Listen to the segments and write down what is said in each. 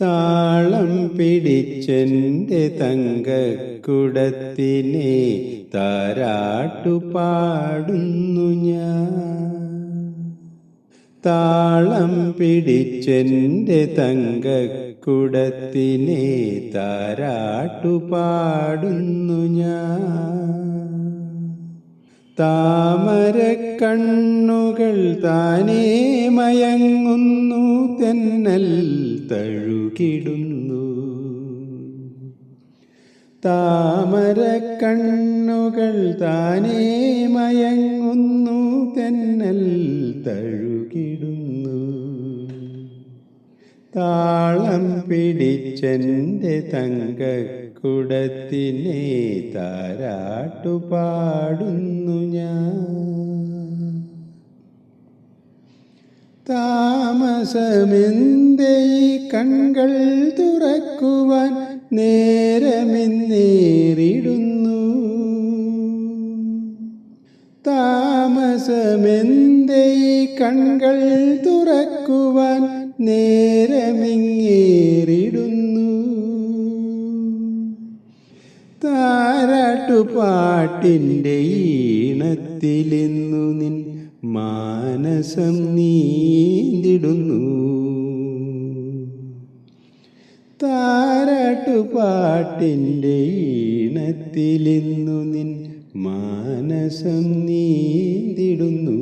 താളം പിടിച്ചെന്റെ തങ്കക്കുടത്തിനെ താരാട്ടുപാടുന്നു ഞാൻ. താളം പിടിച്ചെന്റെ തങ്കക്കുടത്തിനെ താരാട്ടുപാടുന്നു ഞാൻ. താമര കണ്ണുകൾ താനേ മയങ്ങുന്നു തെന്നൽ തഴുകിടുന്നു താമര കണ്ണുകൾ താനേ മയങ്ങുന്നു തെന്നൽ തഴുകിടുന്നു. താളം പിടിച്ചെന്റെ തങ്കക്കുടത്തിനെ താരാട്ടുപാടുന്നു ഞാൻ. താമസമെന്തേ കണ്ണുകൾ തുറക്കുവാൻ നേരമെന്നേറിടുന്നു. താമസമെന്തേ കണ്ണുകൾ തുറക്കുവാൻ നേരമിങ്ങേറിടുന്നു. താരാട്ടുപാട്ടിന്റെ ഈണത്തിലെന്നു നിൻ മാനസം നീന്തിടുന്നു. താരാട്ടുപാട്ടിന്റെ ഈണത്തിലെന്നു നിൻ മാനസം നീന്തിടുന്നു.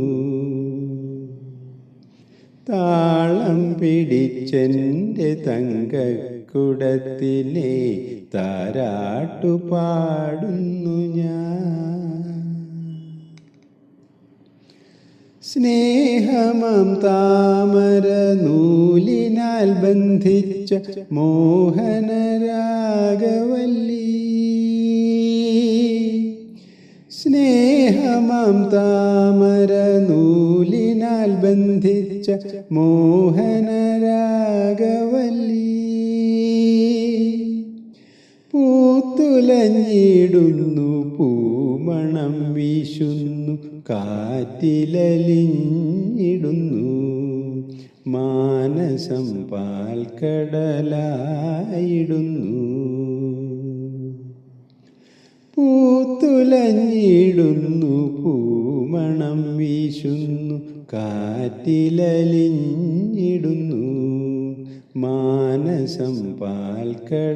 താളം പിടിച്ചെന്റെ തങ്കക്കുടത്തിലെ താരാട്ടു പാടുന്നു ഞാൻ. സ്നേഹമം താമര നൂലിനാൽ ബന്ധിച്ച മോഹനരാഗവല്ലി. സ്നേഹമം താമര നൂലിനാൽ ബന്ധിച്ച മോഹനരാഗവല്ലി. പൂത്തുലഞ്ഞിടുന്നു പൂമണം വീശുന്നു കാറ്റിലലിഞ്ഞിടുന്നു. മാനസം പാൽക്കടലായിടുന്നു. പൂത്തുലഞ്ഞിടുന്നു വീശുന്നു കാറ്റിലലിഞ്ഞിടുന്നു. മാനസം പാൽക്കടലായിടുന്നു.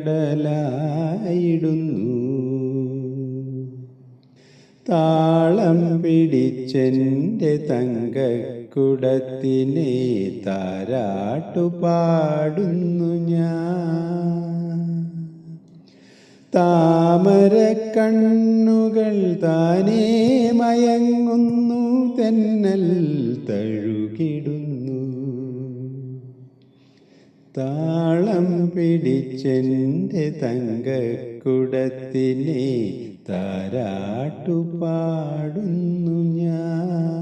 താളം പിടിച്ചെന്റെ തങ്കക്കുടത്തിനെ താരാട്ടുപാടുന്നു ഞാൻ. താമര കണ്ണുകൾ താനേ മയങ്ങുന്നു തെന്നൽ തഴുകിടുന്നു. താളം പിടിച്ചെന്റെ തങ്കക്കുടത്തിനെ താരാട്ടുപാടുന്നു ഞാൻ.